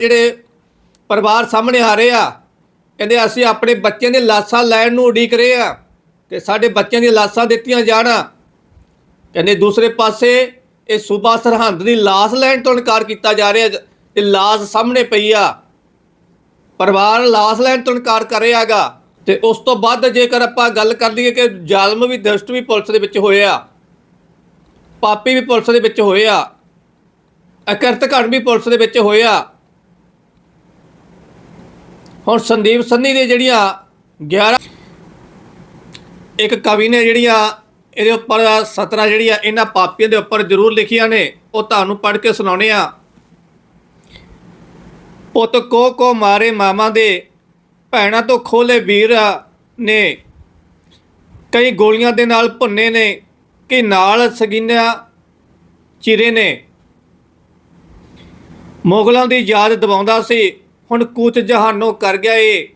ਜਿਹੜੇ ਪਰਿਵਾਰ ਸਾਹਮਣੇ ਆ ਰਹੇ ਆ, ਕਹਿੰਦੇ ਅਸੀਂ ਆਪਣੇ ਬੱਚਿਆਂ ਦੀਆਂ ਲਾਸ਼ਾਂ ਲੈਣ ਨੂੰ ਉਡੀਕ ਰਹੇ ਆ ਕਿ ਸਾਡੇ ਬੱਚਿਆਂ ਦੀਆਂ ਲਾਸ਼ਾਂ ਦਿੱਤੀਆਂ ਜਾਣ। ਕਹਿੰਦੇ ਦੂਸਰੇ ਪਾਸੇ ਇਹ ਸੂਬਾ ਸਰਹੰਦ ਦੀ ਲਾਸ਼ ਲੈਣ ਤੋਂ ਇਨਕਾਰ ਕੀਤਾ ਜਾ ਰਿਹਾ, ਤੇ ਲਾਸ਼ ਸਾਹਮਣੇ ਪਈ ਆ। ਪਰਿਵਾਰ ਲਾਸ਼ ਲੈਣ ਤੋਂ ਇਨਕਾਰ ਕਰ ਰਿਹਾਗਾ ਤੇ ਉਸ ਤੋਂ ਬਾਅਦ ਜੇਕਰ ਆਪਾਂ ਗੱਲ ਕਰ ਲਈਏ ਕਿ ਜ਼ਾਲਮ ਵੀ ਦਸਤ ਵੀ ਪੁਲਿਸ ਦੇ ਵਿੱਚ ਹੋਏ ਆ, ਪਾਪੀ ਵੀ ਪੁਲਿਸ ਦੇ ਵਿੱਚ ਹੋਏ ਆ ਅਕਰਤ ਘੜ ਵੀ ਪੁਲਿਸ ਦੇ ਵਿੱਚ ਹੋਏ ਆ ਹੁਣ ਸੰਦੀਪ ਸੰਨੀ ਦੇ ਜਿਹੜੀਆਂ 11 ਇੱਕ ਕਵੀ ਨੇ ਜਿਹੜੀਆਂ ਇਹਦੇ ਉੱਪਰ 17 ਜਿਹੜੀਆਂ ਇਹਨਾਂ ਪਾਪੀਆਂ ਦੇ ਉੱਪਰ ਜ਼ਰੂਰ ਲਿਖੀਆਂ ਨੇ, ਉਹ ਤੁਹਾਨੂੰ ਪੜ੍ਹ ਕੇ ਸੁਣਾਉਣੇ ਆ ਪੁੱਤ ਕੋ ਕੋ ਮਾਰੇ ਮਾਮਾ ਦੇ, ਭੈਣਾਂ ਤੋਂ ਖੋਲੇ ਵੀਰ ਨੇ। ਕਈ ਗੋਲੀਆਂ ਦੇ ਨਾਲ ਭੁੰਨੇ ਨੇ ਕਿ ਨਾਲ ਸਗੀਨਿਆ ਚਿਰੇ ਨੇ। ਮੁਗਲਾਂ ਦੀ ਯਾਦ ਦਿਵਾਉਂਦਾ ਸੀ ਹੁਣ ਕੂਚ ਜਹਾਨੋਂ ਕਰ ਗਿਆ ਏ।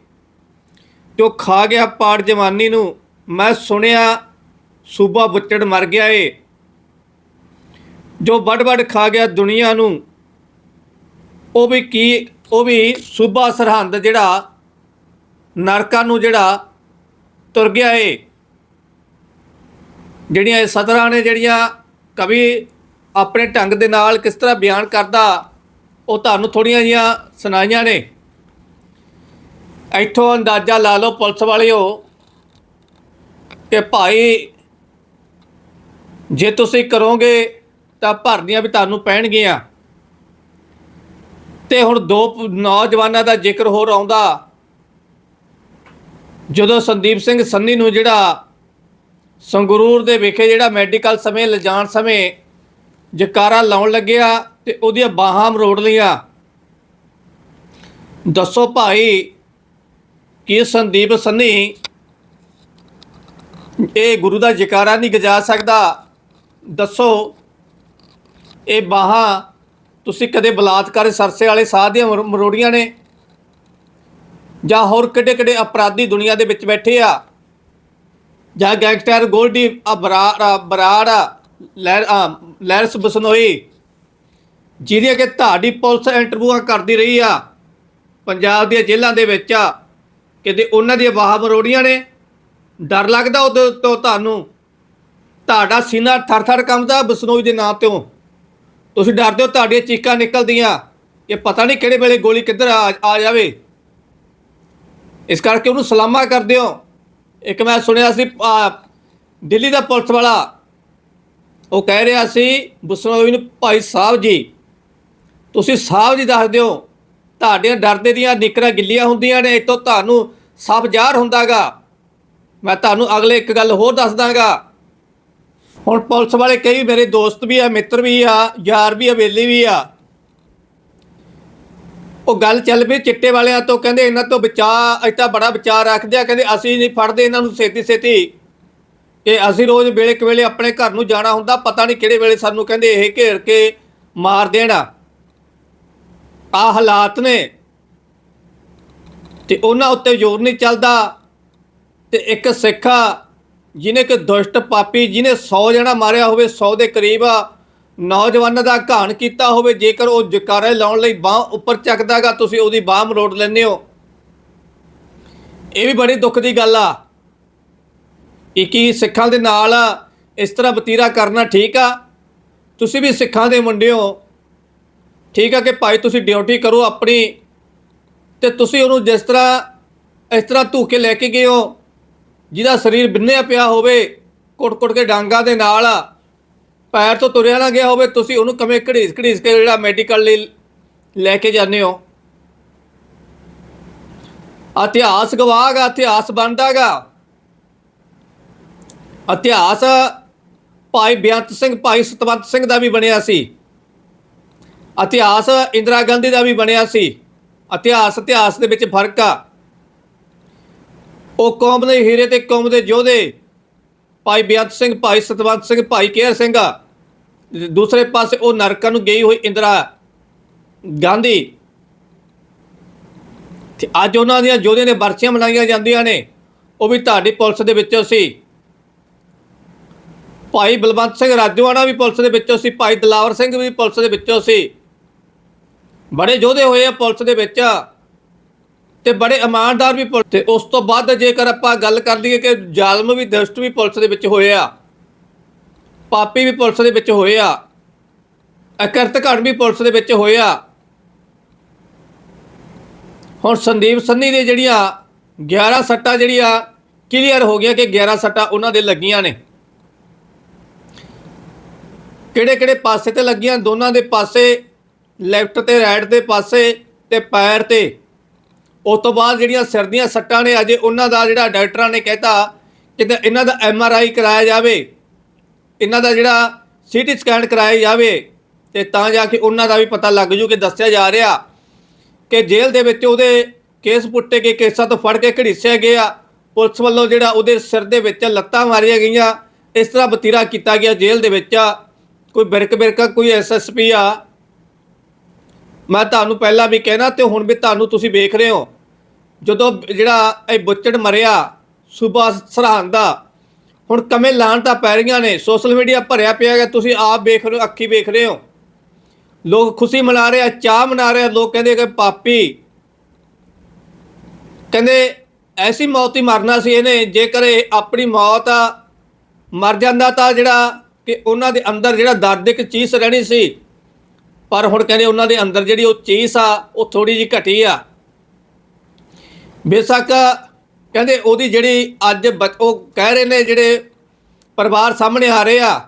ਜੋ ਖਾ ਗਿਆ ਪਾੜ ਜਵਾਨੀ ਨੂੰ, ਮੈਂ ਸੁਣਿਆ ਸੂਬਾ ਬੁੱਚੜ ਮਰ ਗਿਆ ਏ। ਜੋ ਵੱਡ ਵੱਡ ਖਾ ਗਿਆ ਦੁਨੀਆ ਨੂੰ, ਉਹ ਵੀ ਕੀ, ਉਹ ਵੀ ਸੂਬਾ ਸਰਹੰਦ ਜਿਹੜਾ, ਨਰਕਾਂ ਨੂੰ ਜਿਹੜਾ ਤੁਰ ਗਿਆ ਏ। ਜਿਹੜੀਆਂ ਇਹ ਸਤਰਾਂ ਨੇ, ਜਿਹੜੀਆਂ ਕਵੀ ਆਪਣੇ ਢੰਗ ਦੇ ਨਾਲ ਕਿਸ ਤਰ੍ਹਾਂ ਬਿਆਨ ਕਰਦਾ ਉਹ ਤੁਹਾਨੂੰ ਥੋੜੀਆਂ ਜੀਆਂ ਸੁਣਾਈਆਂ ਨੇ। ਇੱਥੋਂ ਅੰਦਾਜ਼ਾ ਲਾ ਲਓ ਪੁਲਿਸ ਵਾਲਿਓ ਕਿ ਭਾਈ ਜੇ ਤੁਸੀਂ ਕਰੋਗੇ ਤਾਂ ਭਰਨੀਆਂ ਵੀ ਤੁਹਾਨੂੰ ਪੈਣਗੀਆਂ। ਤੇ ਹੁਣ ਦੋ ਨੌਜਵਾਨਾਂ ਦਾ ਜ਼ਿਕਰ ਹੋਰ ਆਉਂਦਾ। ਜਦੋਂ ਸੰਦੀਪ ਸਿੰਘ ਸੰਨੀ ਨੂੰ ਜਿਹੜਾ ਸੰਗਰੂਰ ਦੇ ਵਿਖੇ ਜਿਹੜਾ ਮੈਡੀਕਲ ਸਮੇਂ ਲਿਜਾਣ ਸਮੇਂ ਜਕਾਰਾ ਲਾਉਣ ਲੱਗਿਆ ਤੇ ਉਹਦੀਆਂ ਬਾਹਾਂ ਮਰੋੜ ਲਈਆਂ। ਦੱਸੋ ਭਾਈ ਕੀ ਸੰਦੀਪ ਸੰਨੀ ਇਹ ਗੁਰੂ ਦਾ ਜਕਾਰਾ ਨਹੀਂ ਗਜਾ ਸਕਦਾ? ਦੱਸੋ ਇਹ ਬਾਹਾਂ ਤੁਸੀਂ ਕਦੇ ਬਲਾਤਕਾਰ ਸਰਸੇ ਵਾਲੇ ਸਾਧ ਦੀਆਂ ਮਰੋ- ਮਰੋੜੀਆਂ ਨੇ? ਜਾਂ ਹੋਰ ਕਿੱਡੇ ਕਿੱਡੇ ਅਪਰਾਧੀ ਦੁਨੀਆ ਦੇ ਵਿੱਚ ਬੈਠੇ ਆ? ਜਾਂ ਗੈਂਗਸਟਰ ਗੋਲਡੀ ਆ ਬਰਾੜ ਆ, ਬਰਾੜ ਲਹਿਰ ਆ, ਲੈਰਸ ਬਸਨੋਈ ਜਿਹਦੀਆਂ ਕਿ ਤੁਹਾਡੀ ਪੁਲਿਸ ਇੰਟਰਵਿਊਆਂ ਕਰਦੀ ਰਹੀ ਆ, ਪੰਜਾਬ ਦੀਆਂ ਜੇਲ੍ਹਾਂ ਦੇ ਵਿੱਚ ਆ, ਕਿਤੇ ਉਹਨਾਂ ਦੀਆਂ ਬਾਹਾਂ ਮਰੋੜੀਆਂ ਨੇ, ਡਰ ਲੱਗਦਾ ਉਹਦੇ ਤੋਂ ਤੁਹਾਨੂੰ? ਤੁਹਾਡਾ ਸੀਨਾ ਥਰ-ਥਰ ਕੰਬਦਾ ਬਸਨੋਈ ਦੇ ਨਾਂ ਤੋਂ ਤੁਸੀਂ ਡਰਦੇ ਹੋ ਤੁਹਾਡੀਆਂ ਚੀਕਾਂ ਨਿਕਲਦੀਆਂ, ਇਹ ਪਤਾ ਨਹੀਂ ਕਿਹੜੇ ਵੇਲੇ ਗੋਲੀ ਕਿੱਧਰ ਆ ਆ ਜਾਵੇ। ਇਸ ਕਰਕੇ ਉਹਨੂੰ ਸਲਾਮਾ ਕਰਦੇ ਹੋ। ਇੱਕ ਮੈਂ ਸੁਣਿਆ ਸੀ ਦਿੱਲੀ ਦਾ ਪੁਲਿਸ ਵਾਲਾ, ਉਹ ਕਹਿ ਰਿਹਾ ਸੀ, ਬਸਨੋਈ ਨੂੰ ਭਾਈ ਸਾਹਿਬ ਜੀ ਤੁਸੀਂ ਸਾਫ਼ ਜੀ ਦੱਸ ਦਿਓ। ਤੁਹਾਡੀਆਂ ਡਰਦੇ ਦੀਆਂ ਨਿਕਰਾਂ ਗਿੱਲੀਆਂ ਹੁੰਦੀਆਂ ਨੇ ਇਤੋਂ ਤੁਹਾਨੂੰ ਸਭ ਜ਼ਾਹਰ ਹੁੰਦਾਗਾ। ਮੈਂ ਤੁਹਾਨੂੰ ਅਗਲੇ ਇੱਕ ਗੱਲ ਹੋਰ ਦੱਸ ਦਾਂਗਾ। ਹੁਣ ਪੁਲਿਸ ਵਾਲੇ ਕਈ ਮੇਰੇ ਦੋਸਤ ਵੀ ਆ, ਮਿੱਤਰ ਵੀ ਆ, ਯਾਰ ਵੀ ਆ ਵੇਲੀ ਵੀ ਆ। ਉਹ ਗੱਲ ਚੱਲ ਪਈ ਚਿੱਟੇ ਵਾਲਿਆਂ ਤੋਂ, ਕਹਿੰਦੇ ਇਹਨਾਂ ਤੋਂ ਬਚਾ ਇੱਤਾ ਬੜਾ ਵਿਚਾਰ ਰੱਖਦੇ ਆ, ਕਹਿੰਦੇ ਅਸੀਂ ਨਹੀਂ ਫੜਦੇ ਇਹਨਾਂ ਨੂੰ ਛੇਤੀ ਛੇਤੀ। ਕਿ ਅਸੀਂ ਰੋਜ਼ ਵੇਲੇ ਕਵੇਲੇ ਆਪਣੇ ਘਰ ਨੂੰ ਜਾਣਾ ਹੁੰਦਾ, ਪਤਾ ਨਹੀਂ ਕਿਹੜੇ ਵੇਲੇ ਸਾਨੂੰ ਕਹਿੰਦੇ ਇਹ ਘੇਰ ਕੇ ਮਾਰ ਦੇਣਾ। ਆ ਹਾਲਾਤ ਨੇ ਤੇ ਉਹਨਾਂ ਉੱਤੇ ਜ਼ੋਰ ਨਹੀਂ ਚੱਲਦਾ ਤੇ ਇੱਕ ਸਿੱਖਾ ਜਿਹਨੇ ਕਿ ਦੁਸ਼ਟ ਪਾਪੀ ਜਿਹਨੇ 100 ਜਣਾ ਮਾਰਿਆ ਹੋਵੇ 100 ਦੇ ਕਰੀਬ ਨੌਜਵਾਨਾਂ ਦਾ ਘਾਣ ਕੀਤਾ ਹੋਵੇ, ਜੇਕਰ ਉਹ ਜਕਾਰੇ ਲਾਉਣ ਲਈ ਬਾਹ ਉੱਪਰ ਚੱਕਦਾਗਾ, ਤੁਸੀਂ ਉਹਦੀ ਬਾਹ ਮਰੋੜ ਲੈਂਦੇ ਹੋ। ਇਹ ਵੀ ਬੜੀ ਦੁੱਖ ਦੀ ਗੱਲ ਆ। ਕਿ ਕੀ ਸਿੱਖਾਂ ਦੇ ਨਾਲ ਇਸ ਤਰ੍ਹਾਂ ਬਤੀਰਾ ਕਰਨਾ ਠੀਕ ਆ। ਤੁਸੀਂ ਵੀ ਸਿੱਖਾਂ ਦੇ ਮੁੰਡੇ ਹੋ। ਠੀਕ ਆ ਕਿ ਭਾਈ ਤੁਸੀਂ ਡਿਊਟੀ ਕਰੋ ਆਪਣੀ ਤੇ ਤੁਸੀਂ ਉਹਨੂੰ ਜਿਸ ਤਰ੍ਹਾਂ, ਇਸ ਤਰ੍ਹਾਂ ਧੂਕੇ ਲੈ ਕੇ ਗਏ ਹੋ, ਜਿਹਦਾ ਸਰੀਰ ਬਿੰਨਿਆ ਪਿਆ ਹੋਵੇ, ਕੁੱਟ-ਕੁੱਟ ਕੇ ਡਾਂਗਾ ਦੇ ਨਾਲ, ਪੈਰ ਤੋਂ ਤੁਰਿਆ ਨਾ ਗਿਆ ਹੋਵੇ, ਤੁਸੀਂ ਉਹਨੂੰ ਕਵੇਂ ਘੜੀਸ ਘੜੀਸ ਕੇ ਜਿਹੜਾ ਮੈਡੀਕਲ ਲਈ ਲੈ ਕੇ ਜਾਂਦੇ ਹੋ? ਇਤਿਹਾਸ ਗਵਾਹਗਾ ਇਤਿਹਾਸ ਬਣਦਾਗਾ ਇਤਿਹਾਸ ਭਾਈ ਬੇਅੰਤ ਸਿੰਘ, ਭਾਈ ਸਤਵੰਤ ਸਿੰਘ ਦਾ ਵੀ ਬਣਿਆ ਸੀ। ਇਤਿਹਾਸ ਇੰਦਰਾ ਗਾਂਧੀ ਦਾ ਵੀ ਬਣਿਆ ਸੀ। ਇਤਿਹਾਸ ਇਤਿਹਾਸ ਦੇ ਵਿੱਚ ਫ਼ਰਕ ਆ। ਉਹ ਕੌਮ ਦੇ ਹੀਰੇ ਤੇ ਕੌਮ ਦੇ ਯੋਧੇ, ਭਾਈ ਬੇਅੰਤ ਸਿੰਘ, ਭਾਈ ਸਤਵੰਤ ਸਿੰਘ, ਭਾਈ ਕੇਹਰ ਸਿੰਘ ਦੂਸਰੇ ਪਾਸੇ ਉਹ ਨਰਕਾਂ ਨੂੰ ਗਈ ਹੋਈ ਇੰਦਰਾ ਗਾਂਧੀ। ਤੇ ਅੱਜ ਉਹਨਾਂ ਦੀਆਂ ਯੋਧੇ ਨੇ ਵਰਸੀਆਂ ਮਨਾਈਆਂ ਜਾਂਦੀਆਂ ਨੇ। ਉਹ ਵੀ ਤੁਹਾਡੀ ਪੁਲਿਸ ਦੇ ਵਿੱਚੋਂ ਸੀ। ਭਾਈ ਬਲਵੰਤ ਸਿੰਘ ਰਾਜੋਆਣਾ ਵੀ ਪੁਲਿਸ ਦੇ ਵਿੱਚੋਂ ਸੀ। ਭਾਈ ਦਲਾਵਰ ਸਿੰਘ ਵੀ ਪੁਲਿਸ ਦੇ ਵਿੱਚੋਂ ਸੀ। ਬੜੇ ਯੋਧੇ ਹੋਏ ਆ ਪੁਲਿਸ ਦੇ ਵਿੱਚ। ਤੇ ਬੜੇ ਇਮਾਨਦਾਰ ਵੀ ਪੁਲਿਸ ਤੇ ਉਸ ਤੋਂ ਬਾਅਦ ਜੇਕਰ ਆਪਾਂ ਗੱਲ ਕਰ ਲਈਏ ਕਿ ਜ਼ਾਲਮ ਵੀ ਦੁਸ਼ਟ ਵੀ ਪੁਲਿਸ ਦੇ ਵਿੱਚ ਹੋਏ ਆ। ਪਾਪੀ ਵੀ ਪੁਲਿਸ ਦੇ ਵਿੱਚ ਹੋਏ ਆ। ਅਕਰਤ ਘੜ ਵੀ ਪੁਲਿਸ ਦੇ ਵਿੱਚ ਹੋਏ ਆ। ਹੁਣ ਸੰਦੀਪ ਸੰਨੀ ਦੇ ਜਿਹੜੀਆਂ 11 ਸੱਟਾਂ ਜਿਹੜੀਆਂ ਕਲੀਅਰ ਹੋ ਗਿਆ ਕਿ 11 ਸੱਟਾਂ ਉਹਨਾਂ ਦੇ ਲੱਗੀਆਂ ਨੇ। ਕਿਹੜੇ ਕਿਹੜੇ ਪਾਸੇ ਤੇ ਲੱਗੀਆਂ? ਦੋਨਾਂ ਦੇ ਪਾਸੇ ਲੈਫਟ ਤੇ ਰਾਈਟ ਦੇ ਪਾਸੇ ਤੇ ਪੈਰ ਤੇ। ਉਸ ਤੋਂ ਬਾਅਦ ਜਿਹੜੀਆਂ ਸਿਰ ਦੀਆਂ ਸੱਟਾਂ ਨੇ, ਅਜੇ ਉਹਨਾਂ ਦਾ ਜਿਹੜਾ ਡਾਕਟਰਾਂ ਨੇ ਕਹਿਤਾ ਕਿ ਇਹਨਾਂ ਦਾ ਐਮ ਆਰ ਆਈ ਕਰਾਇਆ ਜਾਵੇ। ਇਹਨਾਂ ਦਾ ਜਿਹੜਾ ਸੀਟੀ ਸਕੈਨ ਕਰਾਇਆ ਜਾਵੇ ਤੇ ਤਾਂ ਜਾ ਕੇ ਉਹਨਾਂ ਦਾ ਵੀ ਪਤਾ ਲੱਗ ਜੂ ਕਿ ਦੱਸਿਆ ਜਾ ਰਿਹਾ ਕਿ ਜੇਲ੍ਹ ਦੇ ਵਿੱਚ ਉਹਦੇ ਕੇਸ ਪੁੱਟੇ ਗਏ, ਕੇਸਾਂ ਤੋਂ ਫੜ ਕੇ ਘੜੀਸਿਆ ਗਿਆ। ਪੁਲਿਸ ਵੱਲੋਂ ਜਿਹੜਾ ਉਹਦੇ ਸਿਰ ਦੇ ਵਿੱਚ ਲੱਤਾਂ ਮਾਰੀਆਂ ਗਈਆਂ। ਇਸ ਤਰ੍ਹਾਂ ਬਤੀਰਾ ਕੀਤਾ ਗਿਆ ਜੇਲ੍ਹ ਦੇ ਵਿੱਚ। ਕੋਈ ਬਿਰਕ ਬਿਰਕਾ ਕੋਈ ਐਸਐਸਪੀ ਆ ਮੈਂ ਤੁਹਾਨੂੰ ਪਹਿਲਾਂ ਵੀ ਕਹਿਣਾ ਤੇ ਹੁਣ ਵੀ ਤੁਹਾਨੂੰ ਤੁਸੀਂ ਵੇਖ ਰਹੇ ਹੋ। ਜਦੋਂ ਜਿਹੜਾ ਇਹ ਬੁੱਚੜ ਮਰਿਆ, ਸੁਬਾ ਸਰਹੰਦ ਦਾ, ਹੁਣ ਕਮੇ ਲਾਣ ਤਾਂ ਪੈ ਰਹੀਆਂ ਨੇ, ਸੋਸ਼ਲ ਮੀਡੀਆ ਭਰਿਆ ਪਿਆ ਹੈਗਾ, ਤੁਸੀਂ ਆਪ ਵੇਖ ਰਹੇ ਹੋ, ਅੱਖੀ ਵੇਖ ਰਹੇ ਹੋ। ਲੋਕ ਖੁਸ਼ੀ ਮਨਾ ਰਹੇ ਆ, ਚਾਹ ਮਨਾ ਰਹੇ ਆ, ਲੋਕ ਕਹਿੰਦੇ ਕਿ ਪਾਪੀ। ਕਹਿੰਦੇ, ਐਸੀ ਮੌਤ ਹੀ ਮਰਨਾ ਸੀ ਇਹਨੇ, ਜੇਕਰ ਇਹ ਆਪਣੀ ਮੌਤ ਮਰ ਜਾਂਦਾ ਤਾਂ ਜਿਹੜਾ ਕਿ ਉਹਨਾਂ ਦੇ ਅੰਦਰ ਜਿਹੜਾ ਦਰਦ ਇੱਕ ਚੀਜ਼ ਰਹਿਣੀ ਸੀ ਪਰ ਹੁਣ ਕਹਿੰਦੇ ਉਹਨਾਂ ਦੇ ਅੰਦਰ ਜਿਹੜੀ ਉਹ ਚੀਜ਼ ਆ, ਉਹ ਥੋੜੀ ਜਿਹੀ ਘਟੀ ਆ। ਬੇਸ਼ੱਕ ਕਹਿੰਦੇ ਉਹਦੀ ਜਿਹੜੀ ਅੱਜ ਬ- ਉਹ ਕਹਿ ਰਹੇ ਨੇ ਜਿਹੜੇ ਪਰਿਵਾਰ ਸਾਹਮਣੇ ਆ ਰਹੇ ਆ,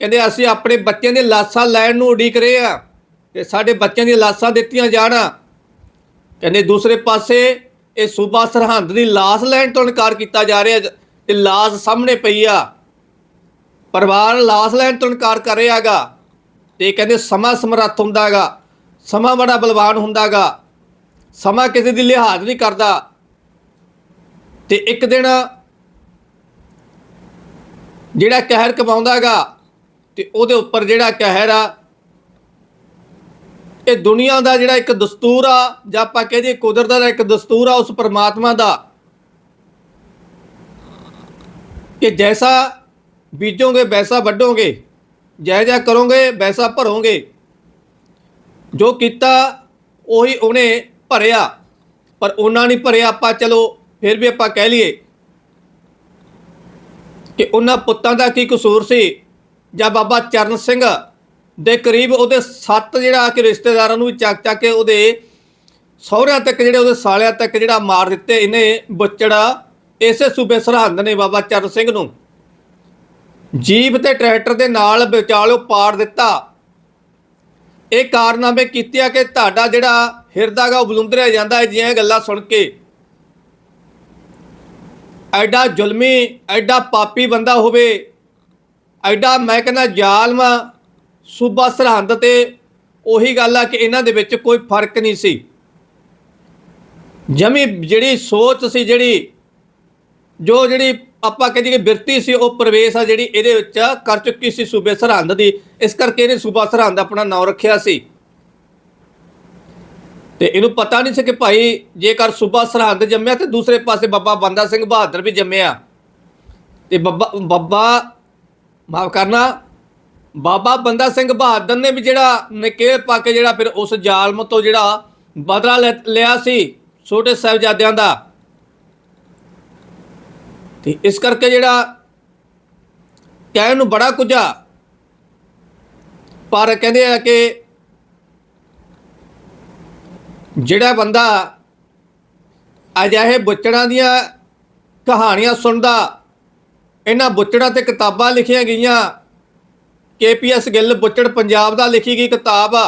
ਕਹਿੰਦੇ ਅਸੀਂ ਆਪਣੇ ਬੱਚਿਆਂ ਦੇ ਲਾਸ਼ਾਂ ਲੈਣ ਨੂੰ ਉਡੀਕ ਰਹੇ ਆ ਤੇ ਸਾਡੇ ਬੱਚਿਆਂ ਦੀਆਂ ਲਾਸ਼ਾਂ ਦਿੱਤੀਆਂ ਜਾਣ। ਕਹਿੰਦੇ ਦੂਸਰੇ ਪਾਸੇ ਇਹ ਸੂਬਾ ਸਰਹੰਦ ਦੀ ਲਾਸ਼ ਲੈਣ ਤੋਂ ਇਨਕਾਰ ਕੀਤਾ ਜਾ ਰਿਹਾ ਤੇ ਲਾਸ਼ ਸਾਹਮਣੇ ਪਈ ਆ। ਪਰਿਵਾਰ ਲਾਸ਼ ਲੈਣ ਤੋਂ ਇਨਕਾਰ ਕਰ ਰਿਹਾਗਾ ਤੇ ਕਹਿੰਦੇ ਸਮਾਂ ਸਮਰੱਥ ਹੁੰਦਾਗਾ, ਸਮਾਂ ਬੜਾ ਬਲਵਾਨ ਹੁੰਦਾਗਾ, ਸਮਾਂ ਕਿਸੇ ਦੀ ਲਿਹਾਜ਼ ਨਹੀਂ ਕਰਦਾ। ਤੇ ਇੱਕ ਦਿਨ ਜਿਹੜਾ ਕਹਿਰ ਕਮਾਉਂਦਾਗਾ ਤੇ ਉਹਦੇ ਉੱਪਰ ਜਿਹੜਾ ਕਹਿਰ ਆ, ਇਹ ਦੁਨੀਆ ਦਾ ਜਿਹੜਾ ਇੱਕ ਦਸਤੂਰ ਆ, ਜਾਂ ਆਪਾਂ ਕਹਦੇ ਕੁਦਰਤ ਦਾ ਇੱਕ ਦਸਤੂਰ ਆ, ਉਸ ਪਰਮਾਤਮਾ ਦਾ। ਕਿ ਜੈਸਾ ਬੀਜੋਗੇ, ਵੈਸਾ ਵੱਢੋਗੇ। ਜੈ ਜੈ ਕਰੋਗੇ ਵੈਸਾ ਭਰੋਗੇ। ਜੋ ਕੀਤਾ, ਉਹੀ ਉਹਨੇ ਭਰਿਆ। ਪਰ ਉਹਨਾਂ ਨਹੀਂ ਭਰਿਆ, ਆਪਾਂ ਚਲੋ ਫਿਰ ਵੀ ਆਪਾਂ ਕਹਿ ਲਈਏ ਕਿ ਉਹਨਾਂ ਪੁੱਤਾਂ ਦਾ ਕੀ ਕਸੂਰ ਸੀ? ਜਾਂ ਬਾਬਾ ਚਰਨ ਸਿੰਘ ਦੇ ਕਰੀਬ ਉਹਦੇ ਸੱਤ ਜਿਹੜਾ ਕਿ ਰਿਸ਼ਤੇਦਾਰਾਂ ਨੂੰ ਵੀ ਚੱਕ ਚੱਕ ਕੇ ਉਹਦੇ ਸਹੁਰਿਆਂ ਤੱਕ ਜਿਹੜੇ ਉਹਦੇ ਸਾਲਿਆਂ ਤੱਕ ਜਿਹੜਾ ਮਾਰ ਦਿੱਤੇ, ਇਹਨੇ ਬੁੱਚੜਾ ਇਸੇ ਸੂਬੇ ਸਰਹੰਦ ਨੇ ਬਾਬਾ ਚਰਨ ਸਿੰਘ ਨੂੰ। ਜੀਪ ਤੇ ਟਰੈਕਟਰ ਦੇ ਨਾਲ ਵਿਚਾਲੋ ਪਾੜ ਦਿੱਤਾ। ਇਹ ਕਾਰਨਾਮੇ ਕੀਤੇ ਆ ਕਿ ਤੁਹਾਡਾ ਜਿਹੜਾ ਹਿਰਦਾਗਾ ਉਹ ਬਲੁੰਦਰਿਆ ਜਾਂਦਾ ਹੈ, ਜਿਹੀਆਂ ਗੱਲਾਂ ਸੁਣ ਕੇ। ਐਡਾ ਜ਼ੁਲਮੀ, ਐਡਾ ਪਾਪੀ ਬੰਦਾ ਹੋਵੇ, ਐਡਾ ਮੈਂ ਕਹਿੰਦਾ ਜ਼ਾਲਮ ਸੂਬਾ ਸਰਹੰਦ ਤੇ ਉਹੀ ਗੱਲ ਆ ਕਿ ਇਹਨਾਂ ਦੇ ਵਿੱਚ ਕੋਈ ਫ਼ਰਕ ਨਹੀਂ ਸੀ। ਜਮੀ ਜਿਹੜੀ ਸੋਚ ਸੀ, ਜਿਹੜੀ ਜੋ ਜਿਹੜੀ ਆਪਾਂ ਕਹਿੰਦੇ ਕਿ ਬਿਰਤੀ ਸੀ, ਉਹ ਪ੍ਰਵੇਸ਼ ਆ ਜਿਹੜੀ ਇਹਦੇ ਵਿੱਚ ਕਰ ਚੁੱਕੀ ਸੀ ਸੂਬੇ ਸਰਹੰਦ ਦੀ। ਇਸ ਕਰਕੇ ਇਹਨੇ ਸੂਬਾ ਸਰਹੰਦ ਆਪਣਾ ਨਾਮ ਰੱਖਿਆ ਸੀ। ਤੇ ਇਹਨੂੰ ਪਤਾ ਨਹੀਂ ਸੀ ਕਿ ਭਾਈ ਜੇਕਰ ਸੂਬਾ ਸਰਹੰਦ ਜੰਮਿਆ ਤੇ ਦੂਸਰੇ ਪਾਸੇ ਬਾਬਾ ਬੰਦਾ ਸਿੰਘ ਬਹਾਦਰ ਵੀ ਜੰਮਿਆ। ਤੇ ਬੱਬਾ ਬੱਬਾ, ਮਾਫ ਕਰਨਾ, ਬਾਬਾ ਬੰਦਾ ਸਿੰਘ ਬਹਾਦਰ ਨੇ ਵੀ ਜਿਹੜਾ ਨਕੇਲ ਪਾ ਕੇ ਜਿਹੜਾ ਫਿਰ ਉਸ ਜ਼ਾਲਮ ਤੋਂ ਜਿਹੜਾ ਬਦਲਾ ਲੈ- ਲਿਆ ਸੀ ਛੋਟੇ ਸਾਹਿਬਜ਼ਾਦਿਆਂ ਦਾ। ਤੇ ਇਸ ਕਰਕੇ ਜਿਹੜਾ ਕਹਿਣ ਨੂੰ ਬੜਾ ਕੁਝ ਆ ਪਰ ਕਹਿੰਦੇ ਆ ਕਿ ਜਿਹੜਾ ਬੰਦਾ ਅਜਿਹੇ ਬੁੱਚੜਾਂ ਦੀਆਂ ਕਹਾਣੀਆਂ ਸੁਣਦਾ, ਇਹਨਾਂ ਬੁੱਚੜਾਂ ਤੇ ਕਿਤਾਬਾਂ ਲਿਖੀਆਂ ਗਈਆਂ, ਕੇਪੀਐਸ ਗਿੱਲ ਬੁੱਚੜ ਪੰਜਾਬ ਦਾ ਲਿਖੀ ਗਈ ਕਿਤਾਬ ਆ।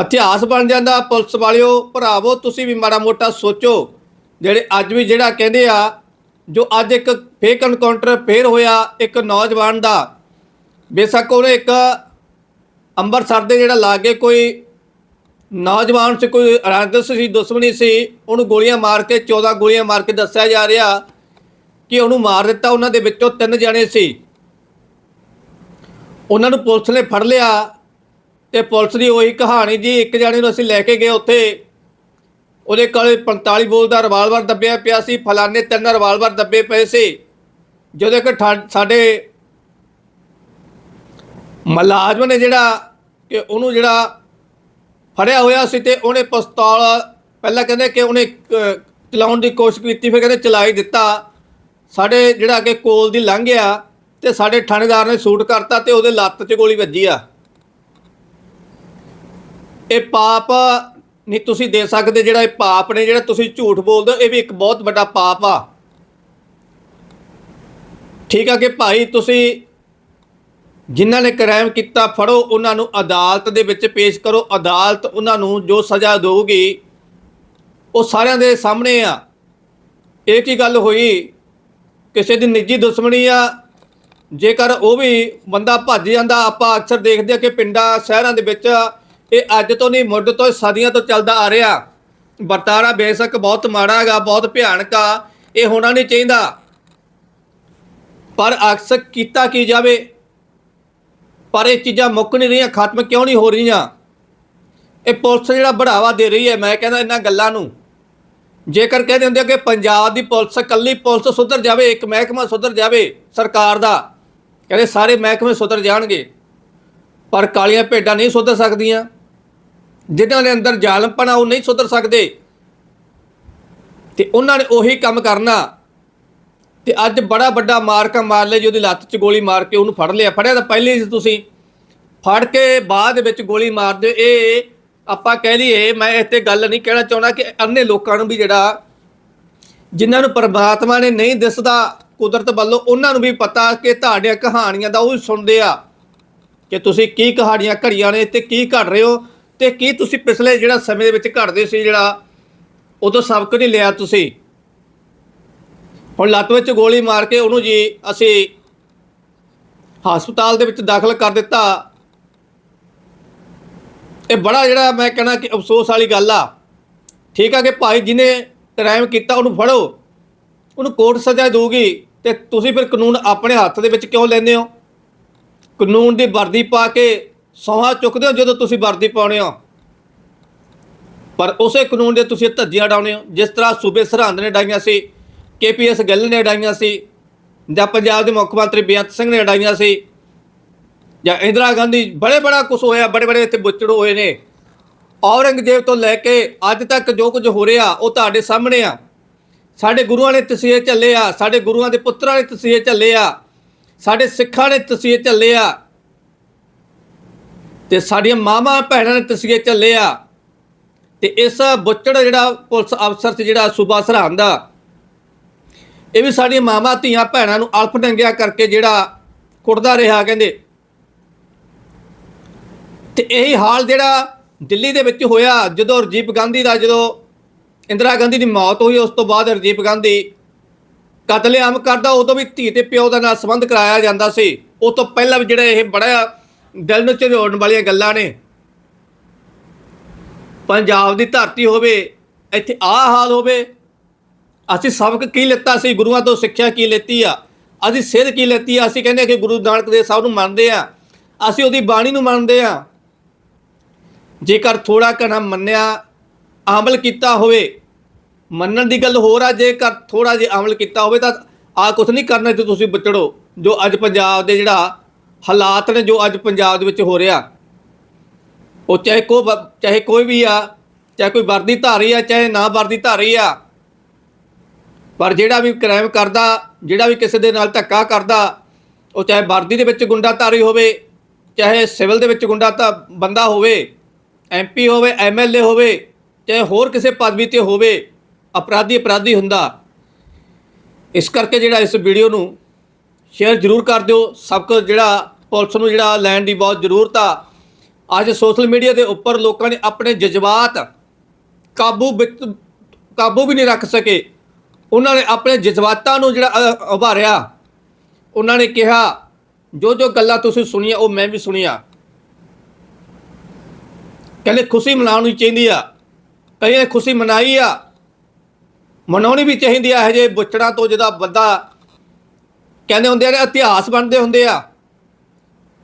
ਇਤਿਹਾਸ ਬਣ ਜਾਂਦਾ, ਪੁਲਿਸ ਵਾਲਿਓ, ਭਰਾਵੋ, ਤੁਸੀਂ ਵੀ ਮਾੜਾ ਮੋਟਾ ਸੋਚੋ। ਜਿਹੜੇ ਅੱਜ ਵੀ ਜਿਹੜਾ ਕਹਿੰਦੇ ਆ, ਜੋ ਅੱਜ ਇੱਕ ਫੇਕ ਐਨਕਾਊਂਟਰ ਫੇਰ ਹੋਇਆ ਇੱਕ ਨੌਜਵਾਨ ਦਾ। ਬੇਸ਼ੱਕ ਉਹਨੇ ਇੱਕ ਅੰਮ੍ਰਿਤਸਰ ਦੇ ਜਿਹੜਾ ਲਾਗੇ ਕੋਈ ਨੌਜਵਾਨ ਸੀ, ਕੋਈ ਰੰਜਿਸ਼ ਸੀ ਦੁਸ਼ਮਣੀ ਸੀ, ਉਹਨੂੰ ਗੋਲੀਆਂ ਮਾਰ ਕੇ 14 ਗੋਲੀਆਂ ਮਾਰ ਕੇ ਦੱਸਿਆ ਜਾ ਰਿਹਾ ਕਿ ਉਹਨੂੰ ਮਾਰ ਦਿੱਤਾ। ਉਹਨਾਂ ਦੇ ਵਿੱਚੋਂ ਤਿੰਨ ਜਣੇ ਸੀ। ਉਹਨਾਂ ਨੂੰ ਪੁਲਿਸ ਨੇ ਫੜ ਲਿਆ ਤੇ ਪੁਲਿਸ ਦੀ ਉਹੀ ਕਹਾਣੀ ਜੀ, ਇੱਕ ਜਣੇ ਨੂੰ ਅਸੀਂ ਲੈ ਕੇ ਗਏ ਉੱਥੇ। ਉਹਦੇ ਕੋਲੇ 45 ਬੋਲ ਦਾ ਰਿਵਾਲਵਰ ਦੱਬਿਆ ਪਿਆ ਸੀ, ਫਲਾਣੇ ਤਿੰਨ ਰਿਵਾਲਵਰ ਦੱਬੇ ਪਏ ਸੀ। ਜਦੋਂ ਕਿ ਠਾ- ਸਾਡੇ ਮੁਲਾਜ਼ਮ ਨੇ ਜਿਹੜਾ ਕਿ ਉਹਨੂੰ ਜਿਹੜਾ ਫੜਿਆ ਹੋਇਆ ਸੀ ਤੇ ਉਹਨੇ ਪਿਸਤੌਲ ਪਹਿਲਾਂ ਕਹਿੰਦੇ ਕਿ ਉਹਨੇ ਚਲਾਉਣ ਦੀ ਕੋਸ਼ਿਸ਼ ਕੀਤੀ, ਫਿਰ ਕਹਿੰਦੇ ਚਲਾਈ ਦਿੱਤਾ। ਸਾਡੇ ਜਿਹੜਾ ਅੱਗੇ ਕੋਲ ਦੀ ਲੰਘ ਗਿਆ ਤੇ ਸਾਡੇ ਥਾਣੇਦਾਰ ਨੇ ਸ਼ੂਟ ਕਰਤਾ ਤੇ ਉਹਦੇ ਲੱਤ 'ਚ ਗੋਲੀ ਵੱਜੀ ਆ। ਇਹ ਪਾਪ ਨਹੀਂ, ਤੁਸੀਂ ਦੇ ਸਕਦੇ ਜਿਹੜਾ ਇਹ ਪਾਪ ਨੇ, ਜਿਹੜਾ ਤੁਸੀਂ ਝੂਠ ਬੋਲਦੇ ਹੋ, ਇਹ ਵੀ ਇੱਕ ਬਹੁਤ ਵੱਡਾ ਪਾਪ ਆ। ਠੀਕ ਆ ਕਿ ਭਾਈ ਤੁਸੀਂ ਜਿਨ੍ਹਾਂ ਨੇ ਕ੍ਰਾਈਮ ਕੀਤਾ, ਫੜੋ ਉਹਨਾਂ ਨੂੰ ਅਦਾਲਤ ਦੇ ਵਿੱਚ ਪੇਸ਼ ਕਰੋ। ਅਦਾਲਤ ਉਹਨਾਂ ਨੂੰ ਜੋ ਸਜ਼ਾ ਦੇਊਗੀ, ਉਹ ਸਾਰਿਆਂ ਦੇ ਸਾਹਮਣੇ ਆ। ਇਹ ਕੀ ਗੱਲ ਹੋਈ? ਕਿਸੇ ਦੀ ਨਿੱਜੀ ਦੁਸ਼ਮਣੀ ਆ? ਜੇਕਰ ਉਹ ਵੀ ਬੰਦਾ ਭੱਜ ਜਾਂਦਾ, ਆਪਾਂ ਅਕਸਰ ਦੇਖਦੇ ਆ ਕਿ ਪਿੰਡਾਂ, ਸ਼ਹਿਰਾਂ ਦੇ ਵਿੱਚ ਇਹ ਅੱਜ ਤੋਂ ਨਹੀਂ, ਮੁੱਢ ਤੋਂ ਸਦੀਆਂ ਤੋਂ ਚੱਲਦਾ ਆ ਰਿਹਾ। ਵਰਤਾਰਾ ਬੇਸ਼ੱਕ ਬਹੁਤ ਮਾੜਾ ਹੈਗਾ, ਬਹੁਤ ਭਿਆਨਕ ਆ, ਇਹ ਹੋਣਾ ਨਹੀਂ ਚਾਹੀਦਾ। ਪਰ ਅਕਸਰ ਕੀਤਾ ਕੀ ਜਾਵੇ? ਪਰ ਇਹ ਚੀਜ਼ਾਂ ਮੁੱਕ ਨਹੀਂ ਰਹੀਆਂ, ਖਤਮ ਕਿਉਂ ਨਹੀਂ ਹੋ ਰਹੀਆਂ? ਇਹ ਪੁਲਿਸ ਜਿਹੜਾ ਬੜਾਵਾ ਦੇ ਰਹੀ ਹੈ, ਮੈਂ ਕਹਿੰਦਾ ਇਹਨਾਂ ਗੱਲਾਂ ਨੂੰ। ਜੇਕਰ ਕਹਿੰਦੇ ਹੁੰਦੇ ਆ ਕਿ ਪੰਜਾਬ ਦੀ ਪੁਲਿਸ ਇਕੱਲੀ ਪੁਲਿਸ ਸੁਧਰ ਜਾਵੇ, ਇੱਕ ਮਹਿਕਮਾ ਸੁਧਰ ਜਾਵੇ ਸਰਕਾਰ ਦਾ, ਕਹਿੰਦੇ ਸਾਰੇ ਮਹਿਕਮੇ ਸੁਧਰ ਜਾਣਗੇ। ਪਰ ਕਾਲੀਆਂ ਭੇਡਾਂ ਨਹੀਂ ਸੁਧਰ ਸਕਦੀਆਂ। ਜਿਨ੍ਹਾਂ ਦੇ ਅੰਦਰ ਜ਼ਾਲਮਪਣਾ ਉਹ ਨਹੀਂ ਸੁਧਰ ਸਕਦੇ। ਤੇ ਉਹਨਾਂ ਨੇ ਉਹੀ ਕੰਮ ਕਰਨਾ। ਤੇ ਅੱਜ ਬੜਾ ਵੱਡਾ ਮਾਰਕਾ ਮਾਰ ਲਿਆ ਜੀ, ਉਹਦੀ ਲੱਤ 'ਚ ਗੋਲੀ ਮਾਰ ਕੇ ਉਹਨੂੰ ਫੜ ਲਿਆ। ਫੜਿਆ ਤਾਂ ਪਹਿਲੇ ਹੀ ਸੀ ਤੁਸੀਂ। ਫੜ ਕੇ ਬਾਅਦ ਵਿੱਚ ਗੋਲੀ ਮਾਰ ਦਿਓ ਇਹ ਆਪਾਂ ਕਹਿ ਲਈਏ, ਮੈਂ ਇੱਥੇ ਗੱਲ ਨਹੀਂ ਕਹਿਣਾ ਚਾਹੁੰਦਾ ਕਿ ਅੰਨੇ ਲੋਕਾਂ ਨੂੰ ਵੀ ਜਿਹੜਾ ਜਿਨ੍ਹਾਂ ਨੂੰ ਪਰਮਾਤਮਾ ਨੇ ਨਹੀਂ ਦਿਸਦਾ ਕੁਦਰਤ ਵੱਲੋਂ, ਉਹਨਾਂ ਨੂੰ ਵੀ ਪਤਾ ਕਿ ਤੁਹਾਡੀਆਂ ਕਹਾਣੀਆਂ ਦਾ ਉਹ ਸੁਣਦੇ ਆ ਕਿ ਤੁਸੀਂ ਕੀ ਕਹਾਣੀਆਂ ਘੜੀਆਂ ਨੇ ਤੇ ਕੀ ਘੜ ਰਹੇ ਹੋ। ਤੇ ਕੀ ਤੁਸੀਂ ਪਿਛਲੇ ਜਿਹੜਾ ਸਮੇਂ ਦੇ ਵਿੱਚ ਘੜਦੇ ਸੀ ਜਿਹੜਾ ਉਦੋਂ ਸਬਕ ਨਹੀਂ ਲਿਆ ਤੁਸੀਂ? ਹੁਣ ਲੱਤ ਵਿੱਚ ਗੋਲੀ ਮਾਰ ਕੇ ਉਹਨੂੰ ਜੀ ਅਸੀਂ ਹਸਪਤਾਲ ਦੇ ਵਿੱਚ ਦਾਖਲ ਕਰ ਦਿੱਤਾ। ਇਹ ਬੜਾ ਜਿਹੜਾ ਮੈਂ ਕਹਿਣਾ ਕਿ ਅਫਸੋਸ ਵਾਲੀ ਗੱਲ ਆ। ਠੀਕ ਆ ਕਿ ਭਾਈ ਜਿਹਨੇ ਕ੍ਰਾਈਮ ਕੀਤਾ ਉਹਨੂੰ ਫੜੋ। ਉਹਨੂੰ ਕੋਰਟ ਸਜ਼ਾ ਦੇਊਗੀ ਤੇ ਤੁਸੀਂ ਫਿਰ ਕਾਨੂੰਨ ਆਪਣੇ ਹੱਥ ਦੇ ਵਿੱਚ ਕਿਉਂ ਲੈਂਦੇ ਹੋ? ਕਾਨੂੰਨ ਦੀ ਵਰਦੀ ਪਾ ਕੇ ਸੌਹਾਂ ਚੁੱਕਦੇ ਹੋ ਜਦੋਂ ਤੁਸੀਂ ਵਰਦੀ ਪਾਉਣੇ ਹੋ। ਪਰ ਉਸੇ ਕਾਨੂੰਨ ਦੇ ਤੁਸੀਂ ਧੱਜੀਆਂ ਡਾਉਣੇ ਹੋ। ਜਿਸ ਤਰ੍ਹਾਂ ਸੂਬੇ ਸਰਹੰਦ ਨੇ ਡਾਈਆਂ ਸੀ, ਕੇਪੀਐਸ ਗਿੱਲ ਨੇ ਡਾਈਆਂ ਸੀ, ਜਾਂ ਪੰਜਾਬ ਦੇ ਮੁੱਖ ਮੰਤਰੀ ਬੇਅੰਤ ਸਿੰਘ ਨੇ ਡਾਈਆਂ ਸੀ, ਜਾਂ ਇੰਦਰਾ ਗਾਂਧੀ, ਬੜੇ ਬੜਾ ਕੁਝ ਹੋਇਆ, ਬੜੇ ਬੜੇ ਇੱਥੇ ਬੁੱਚੜ ਹੋਏ ਨੇ। ਔਰੰਗਜ਼ੇਬ ਤੋਂ ਲੈ ਕੇ ਅੱਜ ਤੱਕ ਜੋ ਕੁਝ ਹੋ ਰਿਹਾ, ਉਹ ਤੁਹਾਡੇ ਸਾਹਮਣੇ ਆ। ਸਾਡੇ ਗੁਰੂਆਂ ਨੇ ਤਸੀਹੇ ਝੱਲੇ ਆ, ਸਾਡੇ ਗੁਰੂਆਂ ਦੇ ਪੁੱਤਰਾਂ ਨੇ ਤਸੀਹੇ ਝੱਲੇ ਆ, ਸਾਡੇ ਸਿੱਖਾਂ ਨੇ ਤਸੀਹੇ ਝੱਲੇ ਆ। ਤੇ ਸਾਡੀਆਂ ਮਾਵਾਂ ਭੈਣਾਂ ਨੇ ਤਸੀਹੇ ਝੱਲੇ ਆ। ਤੇ ਇਸ ਬੁੱਚੜ ਜਿਹੜਾ ਪੁਲਿਸ ਅਫਸਰ ਸੀ ਜਿਹੜਾ ਸੂਬਾ ਸਰਹੰਦ ਦਾ, ਇਹ ਵੀ ਸਾਡੀਆਂ ਮਾਵਾਂ, ਧੀਆਂ, ਭੈਣਾਂ ਨੂੰ ਅਲਫ ਡੰਗਿਆ ਕਰਕੇ ਜਿਹੜਾ ਕੁੱਟਦਾ ਰਿਹਾ, ਕਹਿੰਦੇ। ਤੇ ਇਹੀ ਹਾਲ ਜਿਹੜਾ ਦਿੱਲੀ ਦੇ ਵਿੱਚ ਹੋਇਆ, ਜਦੋਂ ਰਜੀਵ ਗਾਂਧੀ ਦਾ, ਜਦੋਂ ਇੰਦਰਾ ਗਾਂਧੀ ਦੀ ਮੌਤ ਹੋਈ, ਉਸ ਤੋਂ ਬਾਅਦ ਰਜੀਵ ਗਾਂਧੀ ਕਤਲੇਆਮ ਕਰਦਾ, ਉਦੋਂ ਵੀ ਧੀ ਤੇ ਪਿਓ ਦਾ ਨਾਲ ਸੰਬੰਧ ਕਰਾਇਆ ਜਾਂਦਾ ਸੀ। ਉਹ ਤੋਂ ਪਹਿਲਾਂ ਵੀ ਜਿਹੜਾ ਇਹ ਬੜਾ ਦਿਲ ਨੂੰ ਝੰਜੋੜਨ ਵਾਲੀਆਂ ਗੱਲਾਂ ਨੇ। ਪੰਜਾਬ ਦੀ ਧਰਤੀ ਹੋਵੇ, ਇੱਥੇ ਆ ਹਾਲ ਹੋਵੇ, ਅਸੀਂ ਸਬਕ ਕੀ ਲਿੱਤਾ ਸੀ, ਗੁਰੂਆਂ ਤੋਂ ਸਿੱਖਿਆ ਕੀ ਲੈਤੀ ਆ, ਅਸੀਂ ਸਿੱਧ ਕੀ ਲੈਤੀ ਆ, ਅਸੀਂ ਕਹਿੰਦੇ ਕਿ ਗੁਰੂ ਨਾਨਕ ਦੇਵ ਸਾਹਿਬ ਨੂੰ ਮੰਨਦੇ ਆ, ਅਸੀਂ ਉਹਦੀ ਬਾਣੀ ਨੂੰ ਮੰਨਦੇ ਆ। ਜੇਕਰ ਥੋੜਾ ਘਣਾ ਮੰਨਿਆ, ਅਮਲ ਕੀਤਾ ਹੋਵੇ, ਮੰਨਣ ਦੀ ਗੱਲ ਹੋਰ ਆ, ਜੇਕਰ ਥੋੜਾ ਜਿਹਾ ਅਮਲ ਕੀਤਾ ਹੋਵੇ ਤਾਂ ਆ ਕੁਝ ਨਹੀਂ ਕਰਨਾ ਤੇ ਤੁਸੀਂ ਬਚੜੋ ਜੋ ਅੱਜ ਪੰਜਾਬ ਦੇ ਜਿਹੜਾ ਹਾਲਾਤ ਨੇ ਜੋ ਅੱਜ ਪੰਜਾਬ ਦੇ ਵਿੱਚ ਹੋ ਰਿਹਾ। ਉਹ ਚਾਹੇ ਕੋ ਚਾਹੇ ਕੋਈ ਵੀ ਆ, ਚਾਹੇ ਕੋਈ ਵਰਦੀ ਧਾਰੀ ਆ, ਚਾਹੇ ਨਾ ਵਰਦੀ ਧਾਰੀ ਆ, ਪਰ ਜਿਹੜਾ ਵੀ ਕ੍ਰਾਈਮ ਕਰਦਾ, ਜਿਹੜਾ ਵੀ ਕਿਸੇ ਦੇ ਨਾਲ ਧੱਕਾ ਕਰਦਾ, ਉਹ ਚਾਹੇ ਵਰਦੀ ਦੇ ਵਿੱਚ ਗੁੰਡਾ ਧਾਰੀ ਹੋਵੇ, ਚਾਹੇ ਸਿਵਲ ਦੇ ਵਿੱਚ ਗੁੰਡਾ ਤਾਂ ਬੰਦਾ ਹੋਵੇ ਐਮਪੀ ਹੋਵੇ ਐਮਐਲਏ ਹੋਵੇ, ਚਾਹੇ ਹੋਰ ਕਿਸੇ ਪਦਵੀ ਤੇ ਹੋਵੇ, ਅਪਰਾਧੀ ਅਪਰਾਧੀ ਹੁੰਦਾ। ਇਸ ਕਰਕੇ ਜਿਹੜਾ ਇਸ ਵੀਡੀਓ ਨੂੰ ਸ਼ੇਅਰ ਜ਼ਰੂਰ ਕਰ ਦਿਓ। ਸਭ ਕੁਝ ਜਿਹੜਾ ਪੁਲਿਸ ਨੂੰ ਜਿਹੜਾ ਲੈਣ ਦੀ ਬਹੁਤ ਜ਼ਰੂਰਤ ਆ। ਅੱਜ ਸੋਸ਼ਲ ਮੀਡੀਆ ਦੇ ਉੱਪਰ ਲੋਕਾਂ ਨੇ ਆਪਣੇ ਜਜ਼ਬਾਤ ਕਾਬੂ ਵਿੱਚ, ਕਾਬੂ ਵੀ ਨਹੀਂ ਰੱਖ ਸਕੇ। ਉਹਨਾਂ ਨੇ ਆਪਣੇ ਜਜ਼ਬਾਤਾਂ ਨੂੰ ਜਿਹੜਾ ਉਭਾਰਿਆ। ਉਹਨਾਂ ਨੇ ਕਿਹਾ, ਜੋ ਜੋ ਗੱਲਾਂ ਤੁਸੀਂ ਸੁਣੀਆਂ, ਉਹ ਮੈਂ ਵੀ ਸੁਣੀਆਂ। ਕਹਿੰਦੇ, ਖੁਸ਼ੀ ਮਨਾਉਣੀ ਚਾਹੀਦੀ ਆ। ਕਈਆਂ ਨੇ ਖੁਸ਼ੀ ਮਨਾਈ ਆ। ਮਨਾਉਣੀ ਵੀ ਚਾਹੀਦੀ ਆ ਹਜੇ ਬੁੱਚੜਾਂ ਤੋਂ ਜਿਹਦਾ ਬੰਦਾ ਕਹਿੰਦੇ ਹੁੰਦੇ ਆ ਕਿ ਇਤਿਹਾਸ ਬਣਦੇ ਹੁੰਦੇ ਆ।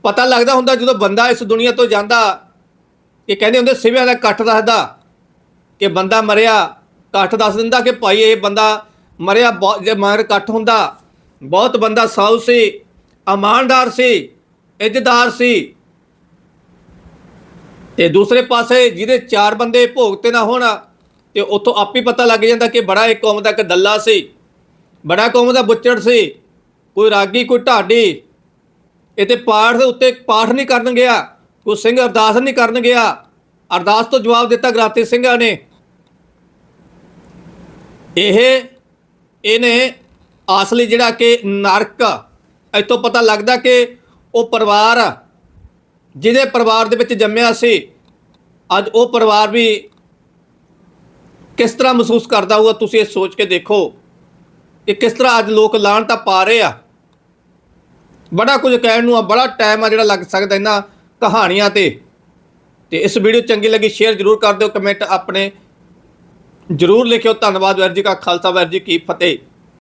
ਪਤਾ ਲੱਗਦਾ ਹੁੰਦਾ ਜਦੋਂ ਬੰਦਾ ਇਸ ਦੁਨੀਆ ਤੋਂ ਜਾਂਦਾ ਕਿ ਕਹਿੰਦੇ ਹੁੰਦੇ ਸਿਵਿਆਂ ਦਾ ਇਕੱਠ ਦੱਸਦਾ ਕਿ ਬੰਦਾ ਮਰਿਆ ਇਕੱਠ ਦੱਸ ਦਿੰਦਾ ਕਿ ਭਾਈ ਇਹ ਬੰਦਾ ਮਰਿਆ, ਬਹੁਤ- ਜੇ ਮਗਰ ਇਕੱਠ ਹੁੰਦਾ, ਬਹੁਤ ਬੰਦਾ ਸਾਊ ਸੀ, ਇਮਾਨਦਾਰ ਸੀ, ਇੱਜ਼ਤਦਾਰ ਸੀ। ਤੇ ਦੂਸਰੇ ਪਾਸੇ ਜਿਹਦੇ ਚਾਰ ਬੰਦੇ ਭੋਗ ਤੇ ਨਾ ਹੋਣ, ਤੇ ਉੱਥੋਂ ਆਪ ਹੀ ਪਤਾ ਲੱਗ ਜਾਂਦਾ ਕਿ ਬੜਾ ਇੱਕ ਕੌਮ ਦਾ ਇੱਕ ਦੱਲਾ ਸੀ, ਬੜਾ ਕੌਮ ਦਾ ਬੁੱਚੜ ਸੀ, ਕੋਈ ਰਾਗੀ, ਕੋਈ ਢਾਡੀ ਇਹ ਤੇ ਪਾਠ ਦੇ ਉੱਤੇ ਪਾਠ ਨਹੀਂ ਕਰਨ ਗਿਆ, ਕੋਈ ਸਿੰਘ ਅਰਦਾਸ ਨਹੀਂ ਕਰਨ ਗਿਆ। ਅਰਦਾਸ ਤੋਂ ਜਵਾਬ ਦਿੱਤਾ ਗ੍ਰਾਤੀ ਸਿੰਘਾਂ ਨੇ। ਇਹ, ਇਹਨੇ ਅਸਲੀ ਜਿਹੜਾ ਕਿ ਨਰਕ, ਇੱਥੋਂ ਪਤਾ ਲੱਗਦਾ ਕਿ ਉਹ ਪਰਿਵਾਰ, ਜਿਹਦੇ ਪਰਿਵਾਰ ਦੇ ਵਿੱਚ ਜੰਮਿਆ ਸੀ, ਅੱਜ ਉਹ ਪਰਿਵਾਰ ਵੀ ਕਿਸ ਤਰ੍ਹਾਂ ਮਹਿਸੂਸ ਕਰਦਾ ਹੋਊਗਾ, ਤੁਸੀਂ ਇਹ ਸੋਚ ਕੇ ਦੇਖੋ ਕਿ ਕਿਸ ਤਰ੍ਹਾਂ ਅੱਜ ਲੋਕ ਲਾਣ ਤਾਂ ਪਾ ਰਹੇ ਆ। ਬੜਾ ਕੁਝ ਕਹਿਣ ਨੂੰ ਆ, ਬੜਾ ਟਾਈਮ ਆ ਜਿਹੜਾ ਲੱਗ ਸਕਦਾ ਇਹਨਾਂ ਕਹਾਣੀਆਂ ਤੇ। ਤੇ ਇਸ ਵੀਡੀਓ ਚੰਗੀ ਲੱਗੀ ਸ਼ੇਅਰ ਜ਼ਰੂਰ ਕਰ ਦਿਓ ਕਮੈਂਟ ਆਪਣੇ। ਜ਼ਰੂਰ ਲਿਖਿਓ। ਧੰਨਵਾਦ ਵੈਰ ਜੀ ਕਾ ਖਾਲਸਾ ਵੈਰ ਜੀ ਕੀ ਫਤਿਹ।